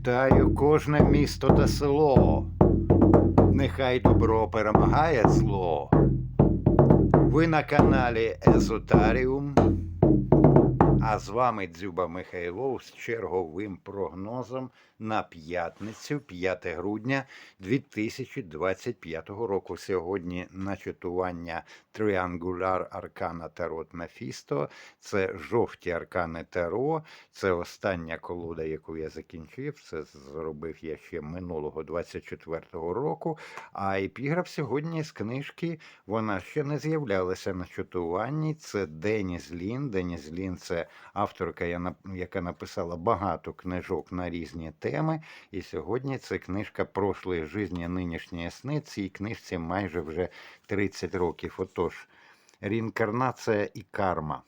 Вітаю кожне місто та село. Нехай добро перемагає зло. Ви на каналі Езотаріум. А з вами Дзюба Михайлов з черговим прогнозом на п'ятницю, 5 грудня 2025 року. Сьогодні начитування Тріангуляр Аркана Тарот Мефісто. Це жовті аркани Таро. Це остання колода, яку я закінчив. Це зробив я ще минулого 24-го року. А епіграф сьогодні з книжки вона ще не з'являлася на читуванні. Це Деніс Лін. Деніс Лін це авторка, яка написала багато книжок на різні теми. І сьогодні це книжка Прошлої житті, нинішні сни. Цій книжці майже вже 30 років. Отож, реінкарнація і карма.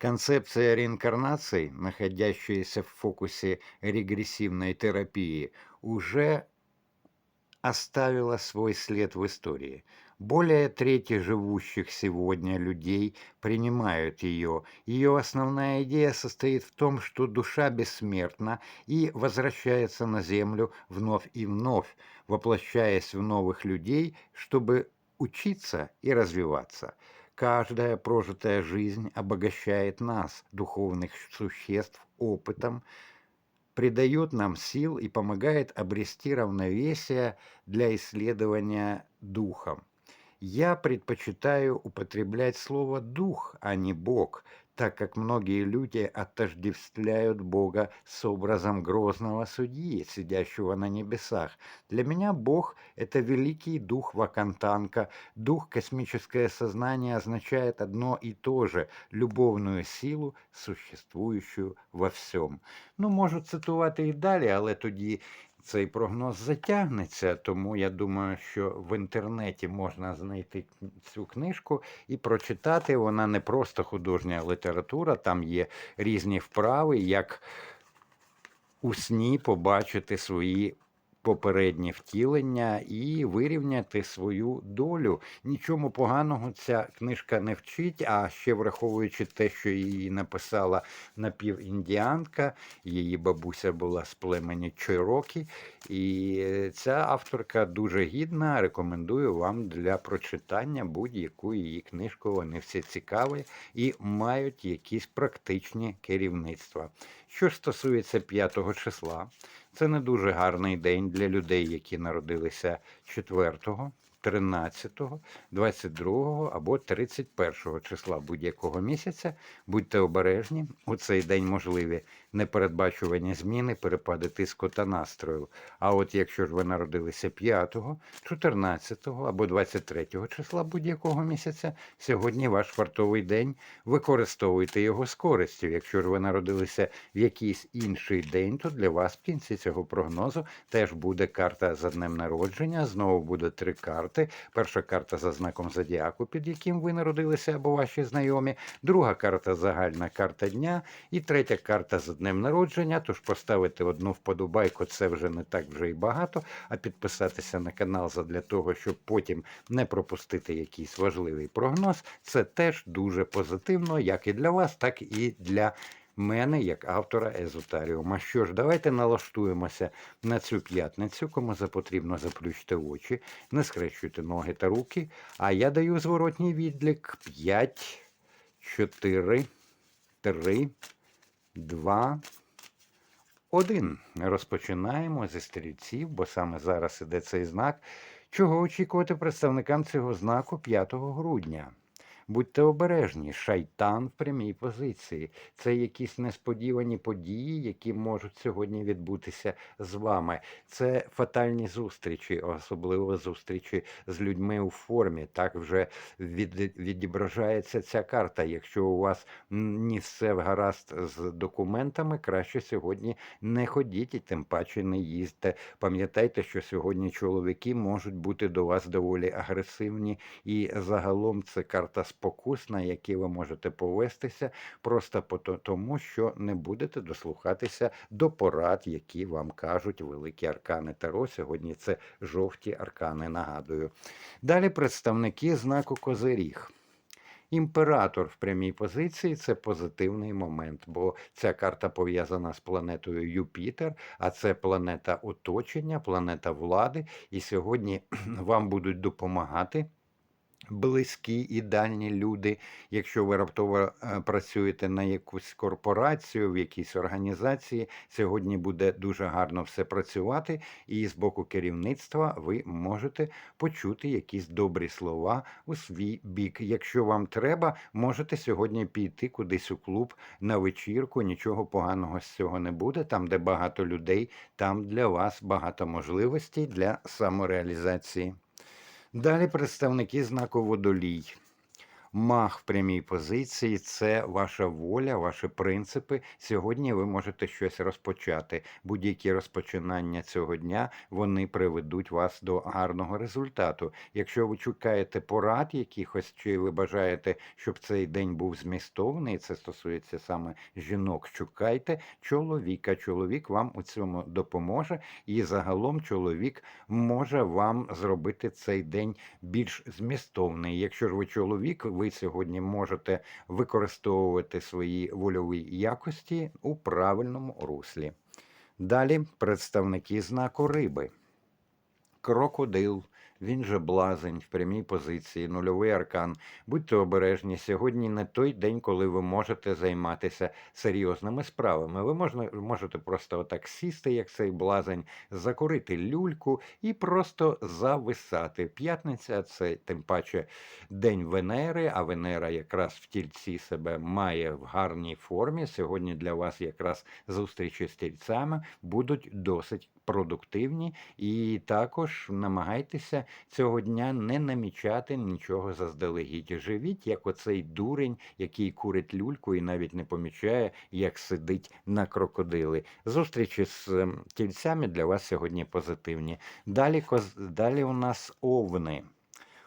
Концепция реинкарнации, находящаяся в фокусе регрессивной терапии, уже оставила свой след в истории. Более трети живущих сегодня людей принимают ее. Ее основная идея состоит в том, что душа бессмертна и возвращается на землю вновь и вновь, воплощаясь в новых людей, чтобы учиться и развиваться. Каждая прожитая жизнь обогащает нас, духовных существ, опытом, придает нам сил и помогает обрести равновесие для исследования духом. Я предпочитаю употреблять слово «дух», а не «бог», так как многие люди отождествляют Бога с образом грозного судьи, сидящего на небесах. Для меня Бог – это великий дух Вакантанка. Дух космическое сознание означает одно и то же – любовную силу, существующую во всем. Ну, можу цитувати і далі, але тоді цей прогноз затягнеться, тому я думаю, що в інтернеті можна знайти цю книжку і прочитати. Вона не просто художня література, там є різні вправи, як у сні побачити свої попередні втілення і вирівняти свою долю. Нічому поганого ця книжка не вчить, а ще враховуючи те, що її написала напівіндіанка, її бабуся була з племені Чойрокі, і ця авторка дуже гідна. Рекомендую вам для прочитання будь-яку її книжку. Вони всі цікаві і мають якісь практичні керівництва. Що стосується 5 числа, це не дуже гарний день для людей, які народилися 4, 13, 22 або 31 числа будь-якого місяця. Будьте обережні. У цей день можливі непередбачувані зміни, перепади тиску та настрою. А от якщо ж ви народилися 5, 14 або 23 числа будь-якого місяця, сьогодні ваш вартовий день. Використовуйте його з користю. Якщо ж ви народилися в якийсь інший день, то для вас в кінці цього прогнозу теж буде карта за днем народження. Знову буде три карти. Перша карта за знаком зодіаку, під яким ви народилися або ваші знайомі. Друга карта загальна карта дня. І третя карта за днем народження. Тож поставити одну вподобайку це вже не так вже і багато. А підписатися на канал для того, щоб потім не пропустити якийсь важливий прогноз, це теж дуже позитивно, як і для вас, так і для мене, як автора Езотаріума. Що ж, давайте налаштуємося на цю п'ятницю. Кому запотрібно заплющити очі, не скрещуйте ноги та руки. А я даю зворотній відлік 5, 4, 3, 2, 1. Розпочинаємо зі стрільців, бо саме зараз іде цей знак. Чого очікувати представникам цього знаку 5 грудня? Будьте обережні, шайтан в прямій позиції. Це якісь несподівані події, які можуть сьогодні відбутися з вами. Це фатальні зустрічі, особливо зустрічі з людьми у формі. Так вже від, відображається ця карта. Якщо у вас не все гаразд з документами, краще сьогодні не ходіть і тим паче не їздьте. Пам'ятайте, що сьогодні чоловіки можуть бути до вас доволі агресивні, і загалом це карта спокус, на які ви можете повестися, просто тому, що не будете дослухатися до порад, які вам кажуть великі аркани Таро. Сьогодні це жовті аркани, нагадую. Далі представники знаку Козиріг. Імператор в прямій позиції це позитивний момент, бо ця карта пов'язана з планетою Юпітер, а це планета оточення, планета влади. І сьогодні вам будуть допомагати близькі і дальні люди. Якщо ви раптово е, працюєте на якусь корпорацію, в якійсь організації, сьогодні буде дуже гарно все працювати, і з боку керівництва ви можете почути якісь добрі слова у свій бік. Якщо вам треба, можете сьогодні піти кудись у клуб на вечірку. Нічого поганого з цього не буде. Там, де багато людей, там для вас багато можливостей для самореалізації. Далі представники знаку водолій. Мах в прямій позиції це ваша воля, ваші принципи. Сьогодні ви можете щось розпочати. Будь-які розпочинання цього дня вони приведуть вас до гарного результату. Якщо ви шукаєте порад якихось, чи ви бажаєте, щоб цей день був змістовний, це стосується саме жінок. Шукайте чоловіка. Чоловік вам у цьому допоможе, і загалом чоловік може вам зробити цей день більш змістовний. Якщо ж ви чоловік, ви сьогодні можете використовувати свої вольові якості у правильному руслі. Далі представники знаку риби. Крокодил, він же блазень в прямій позиції, нульовий аркан. Будьте обережні, сьогодні не той день, коли ви можете займатися серйозними справами. Ви можна, можете просто отак сісти, як цей блазень, закурити люльку і просто зависати. П'ятниця це тим паче день Венери, а Венера якраз в тільці себе має в гарній формі. Сьогодні для вас якраз зустрічі з тільцями будуть досить продуктивні, і також намагайтеся цього дня не намічати нічого заздалегідь. Живіть, як оцей дурень, який курить люльку і навіть не помічає, як сидить на крокодили. Зустрічі з ем, тільцями для вас сьогодні позитивні. Далі, коз... Далі у нас овни.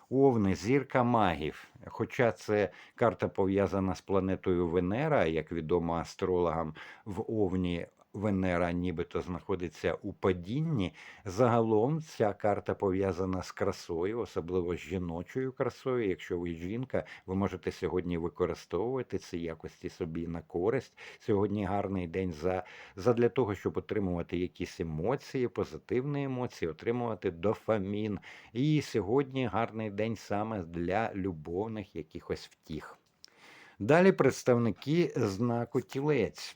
Овни, зірка магів. Хоча це карта пов'язана з планетою Венера, як відомо астрологам в Овні Венера нібито знаходиться у падінні. Загалом ця карта пов'язана з красою, особливо з жіночою красою. Якщо ви жінка, ви можете сьогодні використовувати ці якості собі на користь. Сьогодні гарний день за, за для того, щоб отримувати якісь емоції, позитивні емоції, отримувати дофамін. І сьогодні гарний день саме для любовних якихось втіх. Далі представники знаку тілець.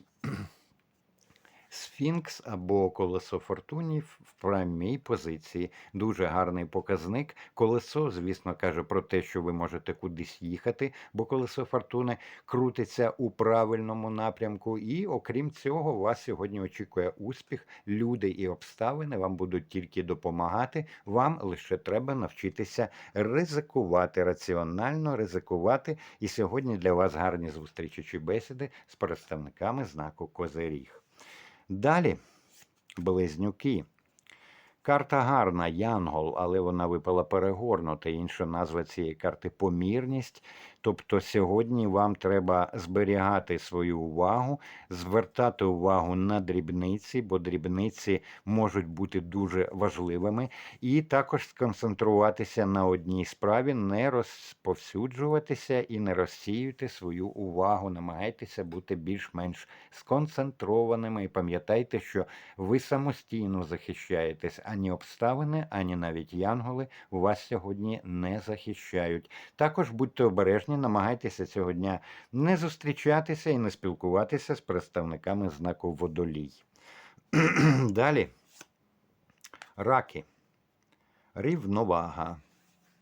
Сфінкс або колесо фортуні в прямій позиції. Дуже гарний показник. Колесо, звісно, каже про те, що ви можете кудись їхати, бо колесо фортуни крутиться у правильному напрямку. І окрім цього, вас сьогодні очікує успіх. Люди і обставини вам будуть тільки допомагати. Вам лише треба навчитися ризикувати, раціонально ризикувати. І сьогодні для вас гарні зустрічі чи бесіди з представниками знаку Козиріг. Далі близнюки. Карта гарна, Янгол, але вона випала перегорнута. Інша назва цієї карти помірність. Тобто сьогодні вам треба зберігати свою увагу, звертати увагу на дрібниці, бо дрібниці можуть бути дуже важливими, і також сконцентруватися на одній справі, не розповсюджуватися і не розсіювати свою увагу. Намагайтеся бути більш-менш сконцентрованими. І пам'ятайте, що ви самостійно захищаєтесь ані обставини, ані навіть янголи вас сьогодні не захищають. Також будьте обережні, намагайтеся цього дня не зустрічатися і не спілкуватися з представниками знаку водолій. Далі раки, рівновага.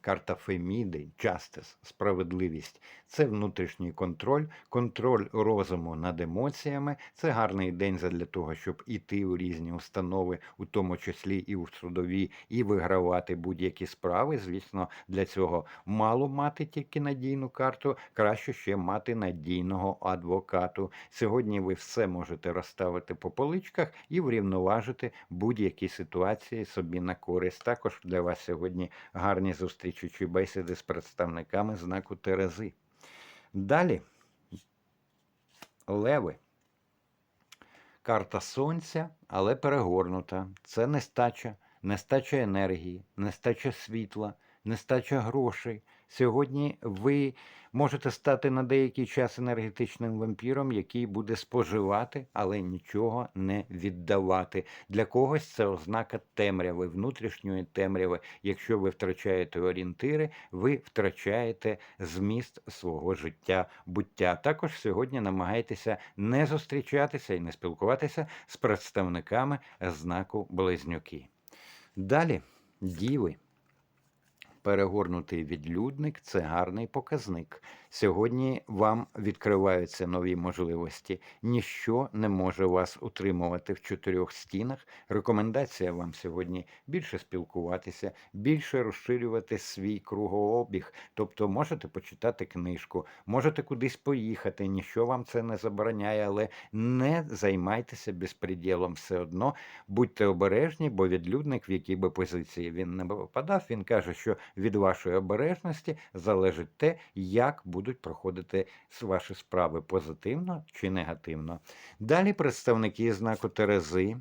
Карта Феміди, Justice, справедливість це внутрішній контроль, контроль розуму над емоціями. Це гарний день для того, щоб іти у різні установи, у тому числі і у судові, і вигравати будь-які справи. Звісно, для цього мало мати тільки надійну карту, краще ще мати надійного адвокату. Сьогодні ви все можете розставити по поличках і врівноважити будь-які ситуації собі на користь. Також для вас сьогодні гарні зустрічі чи бесіди з представниками знаку Терези. Далі леви. Карта сонця, але перегорнута. Це нестача, нестача енергії, нестача світла, нестача грошей. Сьогодні ви можете стати на деякий час енергетичним вампіром, який буде споживати, але нічого не віддавати. Для когось це ознака темряви, внутрішньої темряви. Якщо ви втрачаєте орієнтири, ви втрачаєте зміст свого життя, буття. Також сьогодні намагайтеся не зустрічатися і не спілкуватися з представниками знаку Близнюки. Далі, діви. Перегорнутий відлюдник це гарний показник. Сьогодні вам відкриваються нові можливості. Ніщо не може вас утримувати в чотирьох стінах. Рекомендація вам сьогодні більше спілкуватися, більше розширювати свій кругообіг. Тобто можете почитати книжку, можете кудись поїхати. Ніщо вам це не забороняє, але не займайтеся безпреділом все одно. Будьте обережні, бо відлюдник, в якій би позиції він не попадав, він каже, що від вашої обережності залежить те, як будуть проходити ваші справи позитивно чи негативно. Далі представники знаку Терези.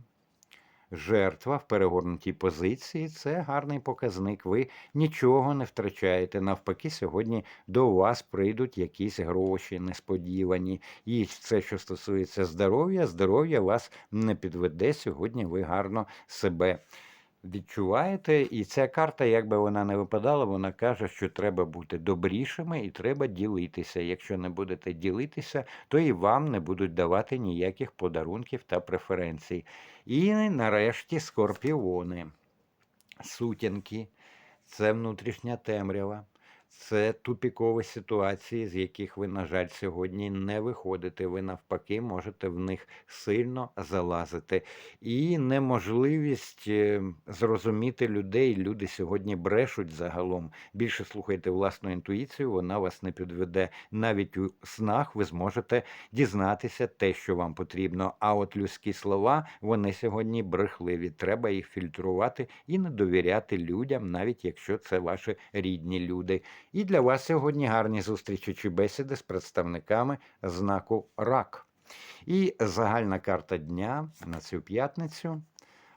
Жертва в перегорнутій позиції це гарний показник. Ви нічого не втрачаєте. Навпаки, сьогодні до вас прийдуть якісь гроші несподівані. І це, що стосується здоров'я, здоров'я вас не підведе. Сьогодні ви гарно себе відчуваєте, і ця карта, як би вона не випадала, вона каже, що треба бути добрішими і треба ділитися. Якщо не будете ділитися, то і вам не будуть давати ніяких подарунків та преференцій. І нарешті скорпіони, сутінки, це внутрішня темрява. Це тупікові ситуації, з яких ви, на жаль, сьогодні не виходите. Ви навпаки можете в них сильно залазити. І неможливість е, зрозуміти людей. Люди сьогодні брешуть загалом. Більше слухайте власну інтуїцію, вона вас не підведе. Навіть у снах ви зможете дізнатися те, що вам потрібно. А от людські слова вони сьогодні брехливі. Треба їх фільтрувати і не довіряти людям, навіть якщо це ваші рідні люди. І для вас сьогодні гарні зустрічі чи бесіди з представниками знаку РАК. І загальна карта дня на цю п'ятницю.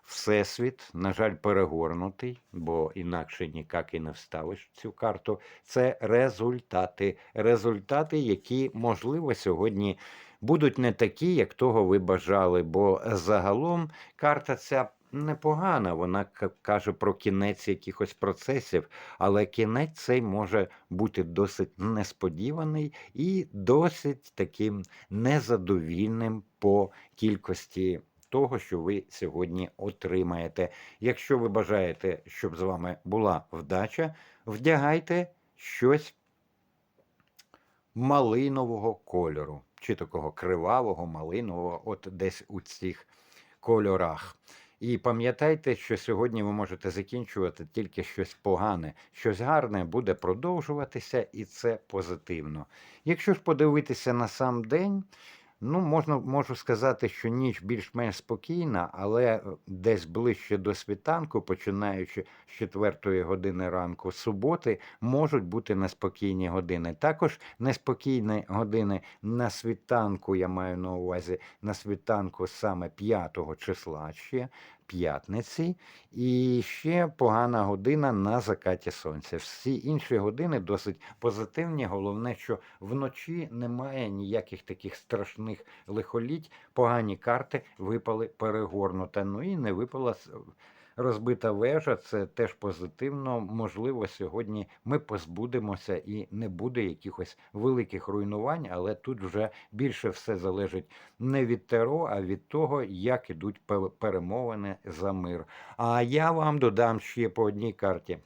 Всесвіт, на жаль, перегорнутий, бо інакше ніяк і не вставиш цю карту. Це результати. Результати, які, можливо, сьогодні будуть не такі, як того ви бажали. Бо загалом карта ця непогана. Вона каже про кінець якихось процесів, але кінець цей може бути досить несподіваний і досить таким незадовільним по кількості. Того, що ви сьогодні отримаєте. Якщо ви бажаєте, щоб з вами була вдача, вдягайте щось малинового кольору, чи такого кривавого, малинового, от десь у цих кольорах. І пам'ятайте, що сьогодні ви можете закінчувати тільки щось погане, щось гарне буде продовжуватися, і це позитивно. Якщо ж подивитися на сам день, Ну, можна можу сказати, що ніч більш-менш спокійна, але е, десь ближче до світанку, починаючи з 4 години ранку суботи, можуть бути неспокійні години. Також неспокійні години на світанку, я маю на увазі на світанку саме 5 числа ще п'ятниці, і ще погана година на закаті сонця. Всі інші години досить позитивні. Головне, що вночі немає ніяких таких страшних лихоліть. Погані карти випали перегорнута. Ну і не випала розбита вежа це теж позитивно. Можливо, сьогодні ми позбудемося і не буде якихось великих руйнувань, але тут вже більше все залежить не від ТРО, а від того, як ідуть перемовини за мир. А я вам додам ще по одній карті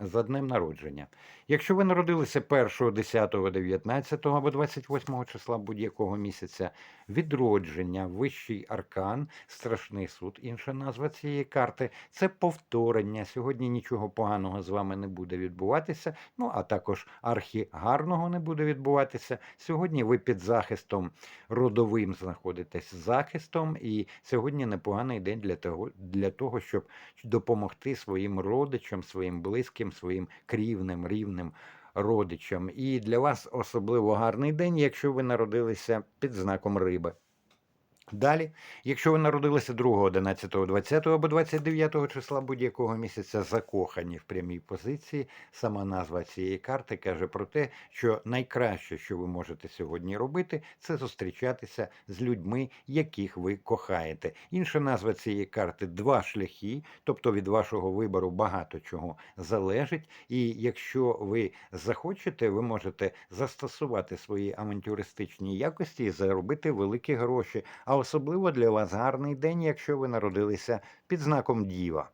за днем народження. Якщо ви народилися 1, 10, 19 або 28 числа будь-якого місяця, відродження, вищий аркан, страшний суд, інша назва цієї карти це повторення. Сьогодні нічого поганого з вами не буде відбуватися. Ну а також архігарного не буде відбуватися. Сьогодні ви під захистом родовим знаходитесь захистом, і сьогодні непоганий день для того, для того, щоб допомогти своїм родичам, своїм близьким, своїм крівним рівним рідним родичам. І для вас особливо гарний день, якщо ви народилися під знаком риби. Далі, якщо ви народилися 2, 11, 20 або 29 числа будь-якого місяця, закохані в прямій позиції, сама назва цієї карти каже про те, що найкраще, що ви можете сьогодні робити, це зустрічатися з людьми, яких ви кохаєте. Інша назва цієї карти два шляхи, тобто від вашого вибору багато чого залежить. І якщо ви захочете, ви можете застосувати свої авантюристичні якості і заробити великі гроші. А особливо для вас гарний день, якщо ви народилися під знаком Діва.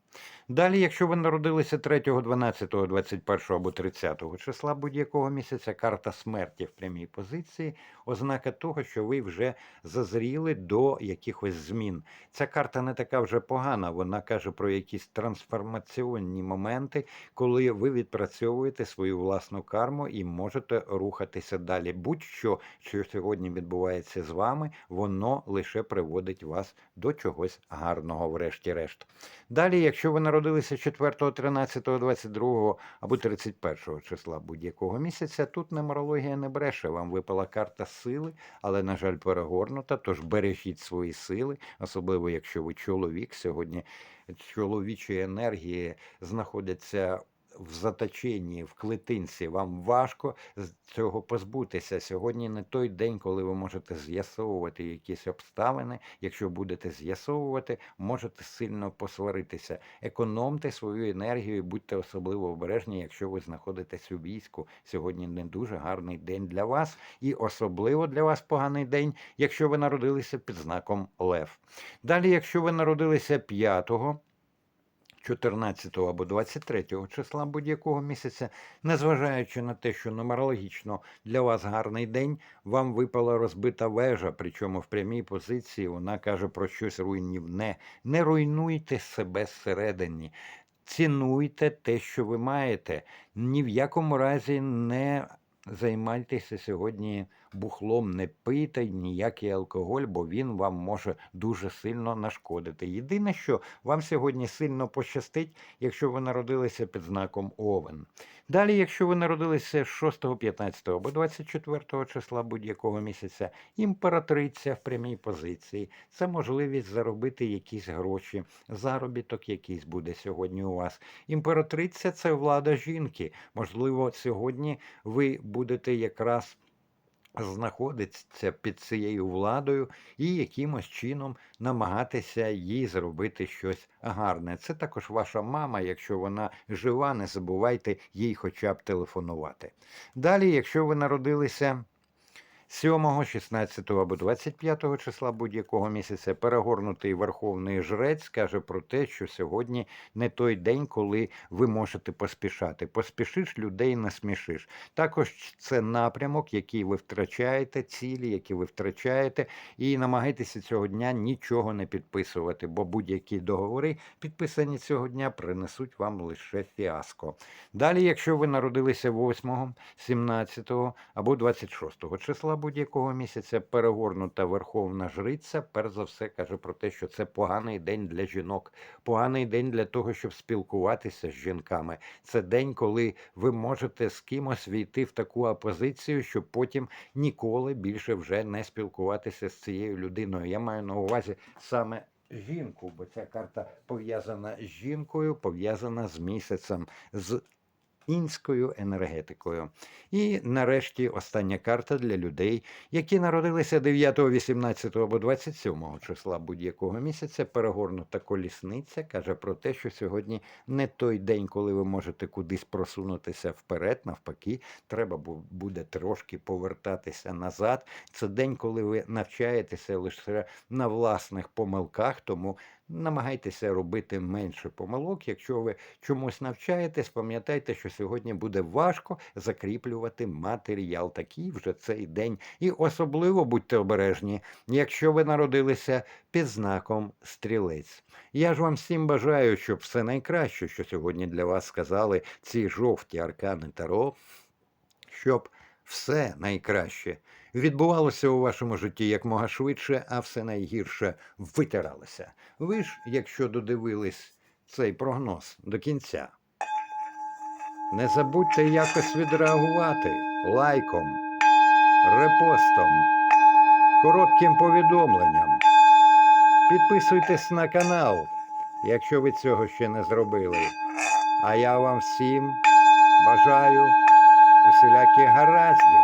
Далі, якщо ви народилися 3, 12, 21 або 30 числа будь-якого місяця, карта смерті в прямій позиції, ознака того, що ви вже зазріли до якихось змін. Ця карта не така вже погана, вона каже про якісь трансформаційні моменти, коли ви відпрацьовуєте свою власну карму і можете рухатися далі. Будь-що, що сьогодні відбувається з вами, воно лише приводить вас до чогось гарного, врешті-решт. Далі, якщо ви народилися 4, 13, 22 або 31 числа будь-якого місяця, тут неморологія не бреше. Вам випала карта сили, але, на жаль, перегорнута. Тож бережіть свої сили, особливо якщо ви чоловік. Сьогодні чоловічі енергії знаходяться. В заточенні, в клетинці, вам важко цього позбутися. Сьогодні не той день, коли ви можете з'ясовувати якісь обставини. Якщо будете з'ясовувати, можете сильно посваритися. Економте свою енергію, будьте особливо обережні, якщо ви знаходитесь у війську. Сьогодні не дуже гарний день для вас, і особливо для вас поганий день, якщо ви народилися під знаком Лев. Далі, якщо ви народилися 5 14 або 23 числа будь-якого місяця, незважаючи на те, що нумерологічно для вас гарний день, вам випала розбита вежа, причому в прямій позиції вона каже про щось руйнівне. Не руйнуйте себе зсередині. Цінуйте те, що ви маєте. Ні в якому разі не займайтеся сьогодні бухлом, не пийте ніякий алкоголь, бо він вам може дуже сильно нашкодити. Єдине, що вам сьогодні сильно пощастить, якщо ви народилися під знаком Овен. Далі, якщо ви народилися 6, 15 або 24 числа будь-якого місяця, імператриця в прямій позиції, це можливість заробити якісь гроші, заробіток якийсь буде сьогодні у вас. Імператриця це влада жінки. Можливо, сьогодні ви будете якраз знаходиться під цією владою і якимось чином намагатися їй зробити щось гарне. Це також ваша мама, якщо вона жива, не забувайте їй хоча б телефонувати. Далі, якщо ви народилися. 7, 16 або 25 числа будь-якого місяця перегорнутий верховний жрець каже про те, що сьогодні не той день, коли ви можете поспішати. Поспішиш людей насмішиш. Також це напрямок, який ви втрачаєте, цілі, які ви втрачаєте, і намагайтеся цього дня нічого не підписувати, бо будь-які договори, підписані цього дня, принесуть вам лише фіаско. Далі, якщо ви народилися 8, 17 або 26 числа будь-якого місяця перегорнута верховна жриця, перш за все каже про те, що це поганий день для жінок, поганий день для того, щоб спілкуватися з жінками. Це день, коли ви можете з кимось війти в таку опозицію, щоб потім ніколи більше вже не спілкуватися з цією людиною. Я маю на увазі саме. Жінку, бо ця карта пов'язана з жінкою, пов'язана з місяцем, з інською енергетикою. І нарешті остання карта для людей, які народилися 9, 18 або 27 числа будь-якого місяця. Перегорнута колісниця каже про те, що сьогодні не той день, коли ви можете кудись просунутися вперед, навпаки, треба буде трошки повертатися назад. Це день, коли ви навчаєтеся лише на власних помилках, тому намагайтеся робити менше помилок. Якщо ви чомусь навчаєтесь, пам'ятайте, що сьогодні буде важко закріплювати матеріал. Такий вже цей день. І особливо будьте обережні, якщо ви народилися під знаком стрілець. Я ж вам всім бажаю, щоб все найкраще, що сьогодні для вас сказали ці жовті аркани Таро, щоб все найкраще відбувалося у вашому житті якмога швидше, а все найгірше витиралося. Ви ж, якщо додивились цей прогноз до кінця, не забудьте якось відреагувати лайком, репостом, коротким повідомленням. Підписуйтесь на канал, якщо ви цього ще не зробили. А я вам всім бажаю усіляких гараздів.